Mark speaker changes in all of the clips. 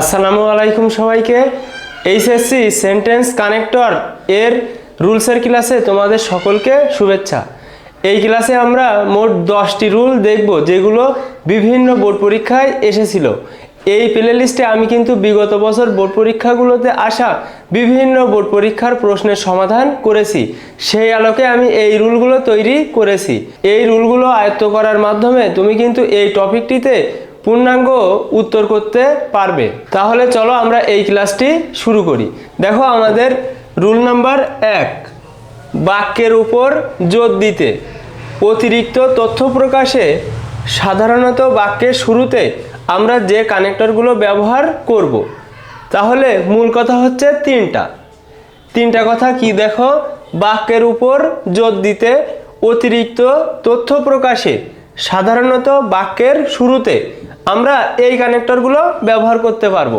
Speaker 1: আসসালামু আলাইকুম সবাইকে। এইচএসসি সেন্টেন্স কানেক্টর এর রুলসের ক্লাসে তোমাদের সকলকে শুভেচ্ছা। এই ক্লাসে আমরা মোট দশটি রুল দেখব যেগুলো বিভিন্ন বোর্ড পরীক্ষায় এসেছিল। এই প্লে লিস্টে আমি কিন্তু বিগত বছর বোর্ড পরীক্ষাগুলোতে আসা বিভিন্ন বোর্ড পরীক্ষার প্রশ্নের সমাধান করেছি। সেই আলোকে আমি এই রুলগুলো তৈরি করেছি। এই রুলগুলো আয়ত্ত করার মাধ্যমে তুমি কিন্তু এই টপিকটিতে পূর্ণাঙ্গ উত্তর করতে পারবে। তাহলে চলো আমরা এই ক্লাসটি শুরু করি। দেখো আমাদের রুল নাম্বার এক, বাক্যের উপর জোর দিতে। অতিরিক্ত তথ্য প্রকাশে সাধারণত বাক্যের শুরুতে আমরা যে কানেক্টরগুলো ব্যবহার করব। তাহলে মূল কথা হচ্ছে তিনটা। তিনটা কথা কি দেখো? বাক্যের উপর জোর দিতে অতিরিক্ত তথ্য প্রকাশে সাধারণত বাক্যের শুরুতে আমরা এই কানেক্টরগুলো ব্যবহার করতে পারব।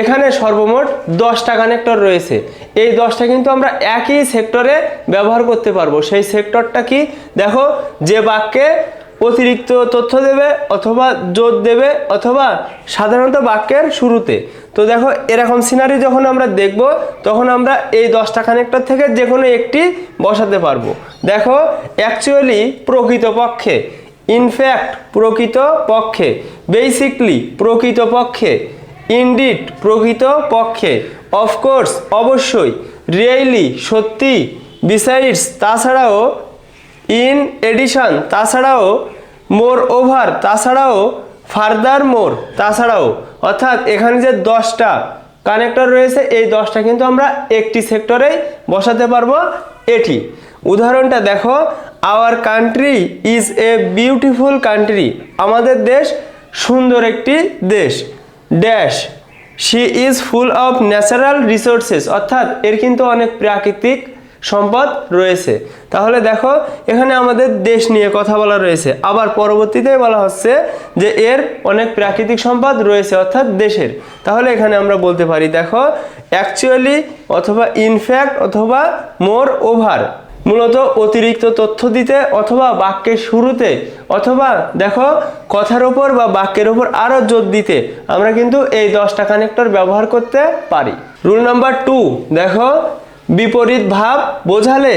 Speaker 1: এখানে সর্বমোট দশটা কানেক্টর রয়েছে। এই দশটা কিন্তু আমরা একই সেক্টরে ব্যবহার করতে পারব। সেই সেক্টরটা কি? দেখো, যে বাক্যে অতিরিক্ত তথ্য দেবে অথবা জোর দেবে অথবা সাধারণত বাক্যের শুরুতে। তো দেখো, এরকম সিনারি যখন আমরা দেখব, তখন আমরা এই দশটা কানেক্টর থেকে যে কোনো একটি বসাতে পারব। দেখো অ্যাকচুয়ালি প্রকৃতপক্ষে ইনফ্যাক্ট প্রকৃত পক্ষে বেসিকলি প্রকৃত পক্ষে ইনডিড প্রকৃত পক্ষে অফকোর্স অবশ্যই রিয়েলি সত্যি বিসাইডস তাছাড়াও ইন এডিশন তাছাড়াও মোর ওভার তাছাড়াও ফার্দার মোর তাছাড়াও, অর্থাৎ এখানে যে দশটা কানেক্টর রয়েছে, এই দশটা কিন্তু আমরা একটি সেক্টরেই বসাতে পারব এটি। উদাহরণটা দেখো our country is a beautiful country আমাদের দেশ সুন্দর একটি দেশ। Dash she is full of natural resources অর্থাৎ এর কিন্তু অনেক প্রাকৃতিক সম্পদ রয়েছে। তাহলে দেখো, এখানে আমাদের দেশ নিয়ে কথা বলা রয়েছে। আবার পরবর্তীতে বলা হচ্ছে যে এর অনেক প্রাকৃতিক সম্পদ রয়েছে, অর্থাৎ দেশের। তাহলে এখানে আমরা বলতে পারি, দেখো অ্যাকচুয়ালি অথবা ইনফ্যাক্ট অথবা মোর ওভার মূলত অতিরিক্ত তথ্য দিতে অথবা বাক্যের শুরুতে অথবা দেখো কথার ওপর বা বাক্যের ওপর আরও জোর দিতে আমরা কিন্তু এই দশটা কানেক্টর ব্যবহার করতে পারি রুল নাম্বার টু দেখো বিপরীত ভাব বোঝালে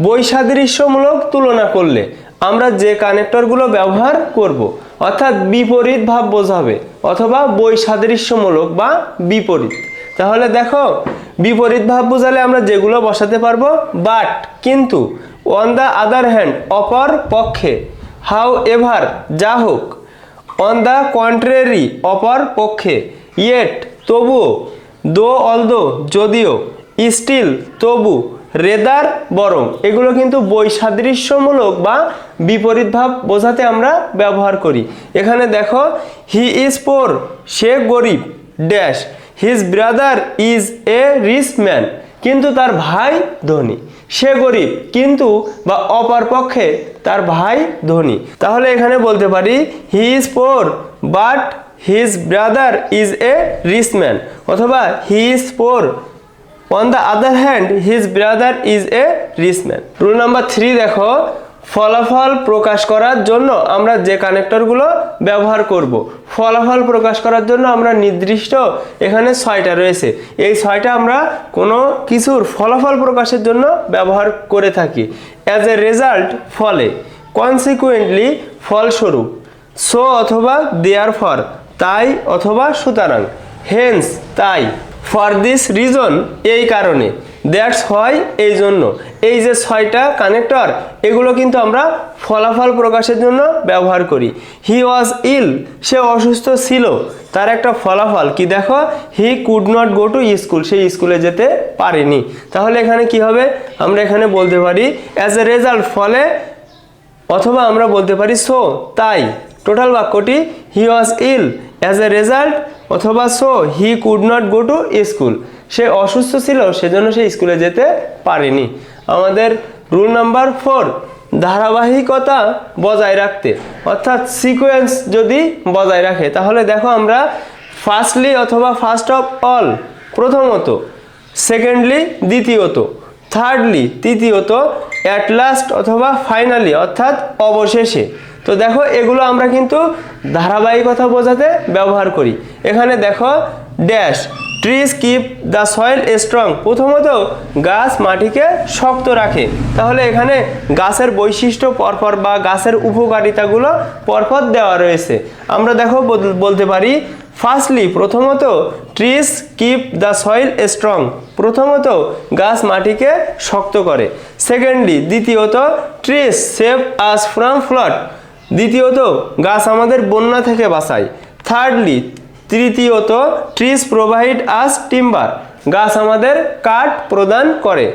Speaker 1: বৈসাদৃশ্যমূলক তুলনা করলে আমরা যে কানেক্টরগুলো ব্যবহার করব। অর্থাৎ বিপরীত ভাব বোঝাবে অথবা বৈসাদৃশ্যমূলক বা বিপরীত তাহলে দেখো বিপরীত ভাব বোঝালে আমরা যেগুলো বসাতে পারব বাট কিন্তু অন দ্য আদার হ্যান্ড অপর পক্ষে হাউ এভার যা হোক অন দ্য কন্ট্রেরি অপর পক্ষে ইয়েট তবুও দো অলদো যদিও স্টিল তবু রেদার বরং, এগুলো কিন্তু বৈসাদৃশ্যমূলক বা বিপরীত ভাব বোঝাতে আমরা ব্যবহার করি। এখানে দেখো হি ইজ পোর সে গরিব dash his brother is a rich man কিন্তু তার ভাই ধনী। সে গরিব, কিন্তু বা অপর পক্ষে তার ভাই ধনী। তাহলে এখানে বলতে পারি he is poor but his brother is a rich man অথবা he is poor on the other hand his brother is a rich man rule number three দেখো ফলাফল প্রকাশ করার জন্য আমরা যে কানেক্টরগুলো ব্যবহার করব। ফলাফল প্রকাশ করার জন্য আমরা নির্দিষ্ট এখানে ছয়টা রয়েছে। এই ছয়টা আমরা কোনো কিছুর ফলাফল প্রকাশের জন্য ব্যবহার করে থাকি। অ্যাজ এ রেজাল্ট ফলে কনসিকুয়েন্টলি ফলস্বরূপ সো অথবা দেয়ার ফর তাই অথবা সুতরাং। হেন্স তাই ফর দিস রিজন এই কারণে। দ্যাটস হয় এই জন্য। এই যে ছয়টা কানেক্টর, এগুলো কিন্তু আমরা ফলাফল প্রকাশের জন্য ব্যবহার করি। হি ওয়াজ ইল সে অসুস্থ ছিল, তার একটা ফলাফল। কি দেখো? He could not go to school সেই স্কুলে যেতে পারেনি। তাহলে এখানে কি হবে? আমরা এখানে বলতে পারি অ্যাজ এ রেজাল্ট ফলে, অথবা আমরা বলতে পারি সো তাই। টোটাল বাক্যটি he was ill as a result অথবা so he could not go to school সে অসুস্থ ছিল, সেজন্য সে স্কুলে যেতে পারেনি। আমাদের রুল নাম্বার ফোর ধারাবাহিকতা বজায় রাখতে। অর্থাৎ সিকোয়েন্স যদি বজায় রাখে, তাহলে দেখো আমরা ফার্স্টলি অথবা ফার্স্ট অফ অল প্রথমত সেকেন্ডলি দ্বিতীয়ত থার্ডলি তৃতীয়ত অ্যাট লাস্ট অথবা ফাইনালি অর্থাৎ অবশেষে। তো দেখো, এগুলো আমরা কিন্তু ধারাবাহিকতা বোঝাতে ব্যবহার করি। এখানে দেখো dash trees keep the soil strong প্রথমত গাছ মাটিকে শক্ত রাখে। তাহলে এখানে গাছের বৈশিষ্ট্য পরপর বা গাছের উপকারিতাগুলো পরপর দেওয়া রয়েছে। আমরা দেখো বল- বলতে পারি ফার্স্টলি প্রথমত trees keep the soil strong প্রথমত গাছ মাটিকে শক্ত করে। সেকেন্ডলি দ্বিতীয়ত trees save us from flood দ্বিতীয়ত গাছ আমাদের বন্যা থেকে বাঁচায়। থার্ডলি তৃতীয়ত ট্রিজ প্রোভাইড আস টিম্বার গাছ আমাদের কাঠ প্রদান করে।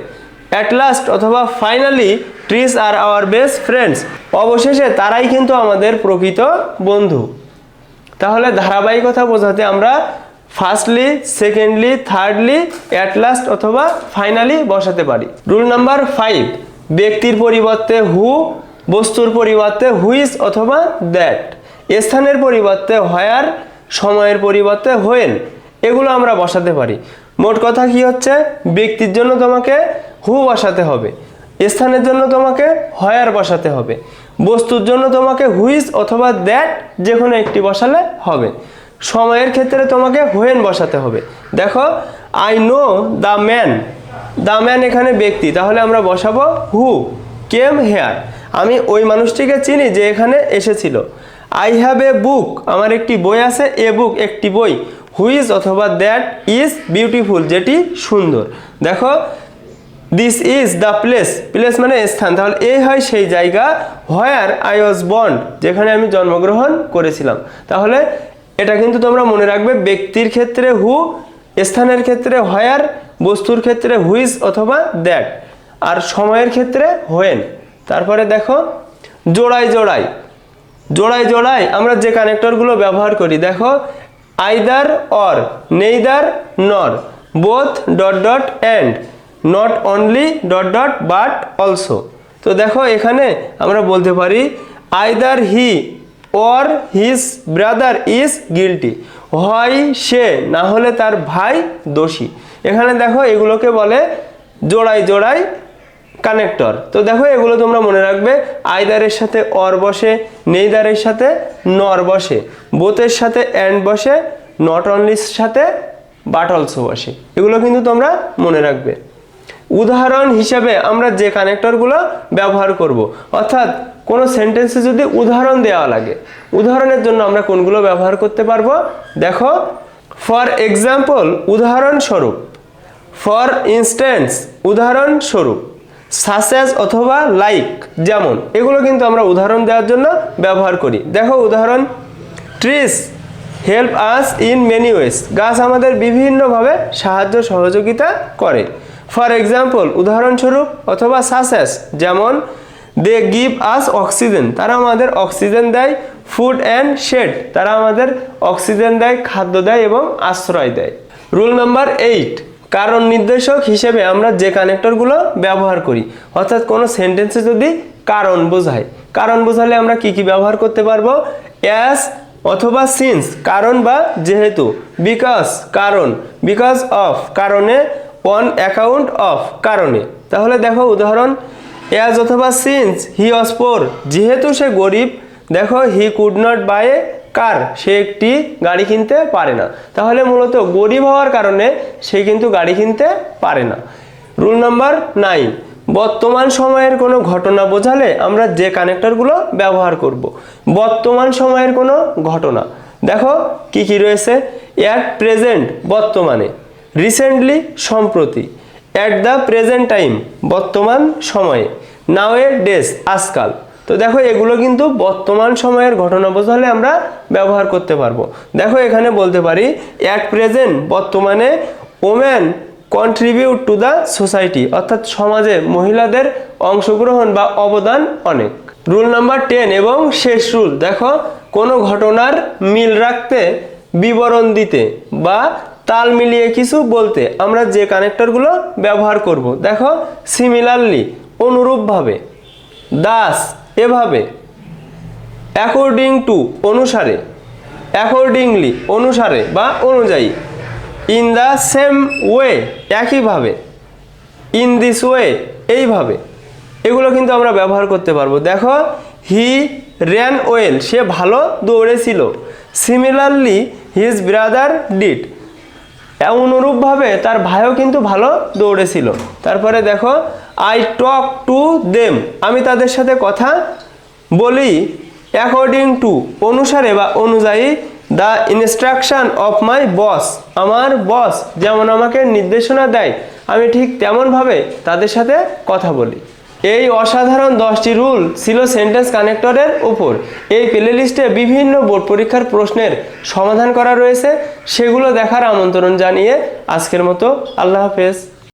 Speaker 1: অ্যাট লাস্ট অথবা finally trees are our best friends অবশেষে তারাই কিন্তু আমাদের প্রকৃত বন্ধু। তাহলে ধারাবাহিকতা বোঝাতে আমরা firstly secondly thirdly at last অথবা ফাইনালি বসাতে পারি। রুল নাম্বার ফাইভ ব্যক্তির পরিবর্তে হু বস্তুর পরিবর্তে হুইস অথবা দ্যাট স্থানের পরিবর্তে হয়ার সময়ের পরিবর্তে হোয়েন, এগুলো আমরা বসাতে পারি। মোট কথা কি হচ্ছে? ব্যক্তির জন্য তোমাকে হু বসাতে হবে, স্থানের জন্য তোমাকে হয়ার বসাতে হবে, বস্তুর জন্য তোমাকে হুইজ অথবা দ্যাট যে কোনো একটি বসালে হবে। সময়ের ক্ষেত্রে তোমাকে হোয়েন বসাতে হবে। দেখো, I know the man the man এখানে ব্যক্তি, তাহলে আমরা বসাবো হু, কেম হেয়ার। আমি ওই মানুষটিকে চিনি যে এখানে এসেছিল। আই হ্যাভ এ বুক আমার একটি বই আছে, এ বুক একটি বই। হুইজ অথবা দ্যাট ইজ বিউটিফুল যেটি সুন্দর। দেখো this is the place place মানে স্থান। তাহলে এই হয় সেই জায়গা হোয়ার আই ওয়াজ বন্ড যেখানে আমি জন্মগ্রহণ করেছিলাম। তাহলে এটা কিন্তু তোমরা মনে রাখবে, ব্যক্তির ক্ষেত্রে হু স্থানের ক্ষেত্রে হোয়ার বস্তুর ক্ষেত্রে হুইজ অথবা দ্যাট আর সময়ের ক্ষেত্রে হোয়েন তারপরে দেখো, জোড়ায় জোড়ায়। জোড়ায় জোড়ায় আমরা যে কানেক্টরগুলো ব্যবহার করি, দেখো either or neither nor both dot dot and not only dot dot but also তো দেখো, এখানে আমরা বলতে পারি either he or his brother is guilty হয় সে, না হলে তার ভাই দোষী। এখানে দেখো, এগুলোকে বলে জোড়ায় জোড়ায় কানেক্টর তো দেখো, এগুলো তোমরা মনে রাখবে আইদারের সাথে অর বসে নেইদারের সাথে নর বসে। বোথের সাথে অ্যান্ড বসে নট অনলির সাথে বাট অলসো বসে। এগুলো কিন্তু তোমরা মনে রাখবে। উদাহরণ হিসাবে আমরা যে কানেক্টরগুলো ব্যবহার করব, অর্থাৎ কোনো সেন্টেন্সে যদি উদাহরণ দেওয়া লাগে, উদাহরণের জন্য আমরা কোনগুলো ব্যবহার করতে পারব? দেখো ফর এক্সাম্পল উদাহরণস্বরূপ। ফর ইনস্ট্যান্স উদাহরণস্বরূপ। সাসেস অথবা লাইক যেমন, এগুলো কিন্তু আমরা উদাহরণ দেওয়ার জন্য ব্যবহার করি। দেখো উদাহরণ trees help us in many ways গাছ আমাদের বিভিন্নভাবে সাহায্য, সহযোগিতা করে। ফর এক্সাম্পল উদাহরণস্বরূপ, অথবা সাসেস যেমন দে গিভ আস অক্সিজেন তারা আমাদের অক্সিজেন দেয় ফুড অ্যান্ড শেড তারা আমাদের অক্সিজেন দেয়, খাদ্য দেয় এবং আশ্রয় দেয়। রুল নাম্বার এইট কারণ নির্দেশক হিসেবে আমরা যে কানেক্টরগুলো ব্যবহার করি, অর্থাৎ কোনো সেন্টেন্সে যদি কারণ বোঝায়, কারণ বোঝালে আমরা কি কি ব্যবহার করতে পারব? অ্যাস অথবা সিন্স কারণ বা যেহেতু বিকজ কারণ বিকজ অফ কারণে অন অ্যাকাউন্ট অফ কারণে। তাহলে দেখো উদাহরণ অ্যাজ অথবা সিন্স হি ওয়াজ পোর যেহেতু সে গরিব, দেখো he could not buy a car? সে একটি গাড়ি কিনতে পারে না। তাহলে মূলত গরিব হওয়ার কারণে সে কিন্তু গাড়ি কিনতে পারে না। রুল নাম্বার নাইন, বর্তমান সময়ের কোনো ঘটনা বোঝালে আমরা যে কানেক্টরগুলো ব্যবহার করব। বর্তমান সময়ের কোনো ঘটনা। দেখো কি কি রয়েছে। অ্যাট প্রেজেন্ট বর্তমানে। রিসেন্টলি সম্প্রতি। অ্যাট দ্য প্রেজেন্ট টাইম বর্তমান সময়ে। নাও এ ডেস আজকাল। তো দেখো, এগুলো কিন্তু বর্তমান সময়ের ঘটনা বোঝালে আমরা ব্যবহার করতে পারব। দেখো, এখানে বলতে পারি অ্যাট প্রেজেন্ট বর্তমানে woman contribute to the society অর্থাৎ সমাজে মহিলাদের অংশগ্রহণ বা অবদান অনেক। রুল নাম্বার টেন এবং শেষ রুল দেখো, কোনো ঘটনার মিল রাখতে, বিবরণ দিতে বা তাল মিলিয়ে কিছু বলতে আমরা যে কানেক্টরগুলো ব্যবহার করব। দেখো সিমিলারলি অনুরূপভাবে দাস এভাবে অ্যাকর্ডিং টু অনুসারে অ্যাকর্ডিংলি অনুসারে বা অনুযায়ী ইন দ্য সেম ওয়ে একইভাবে ইন দিস ওয়ে এইভাবে, এগুলো কিন্তু আমরা ব্যবহার করতে পারব। দেখো হি র্যান ওয়েল সে ভালো দৌড়েছিল। সিমিলারলি হিজ ব্রাদার ডিড অনুরূপভাবে তার ভাইও কিন্তু ভালো দৌড়েছিল। তারপরে দেখো আই টক টু দেম আমি তাদের সাথে কথা বলি। অ্যাকর্ডিং টু অনুসারে বা অনুযায়ী the instruction of my boss আমার বস যেমন আমাকে নির্দেশনা দেয়, আমি ঠিক তেমনভাবে তাদের সাথে কথা বলি। এই অসাধারণ দশটি রুল ছিল সেন্টেন্স কানেক্টরের উপর। এই প্লেলিস্টে বিভিন্ন বোর্ড পরীক্ষার প্রশ্নের সমাধান করা রয়েছে। সেগুলো দেখার আমন্ত্রণ জানিয়ে আজকের মতো আল্লাহ হাফেজ।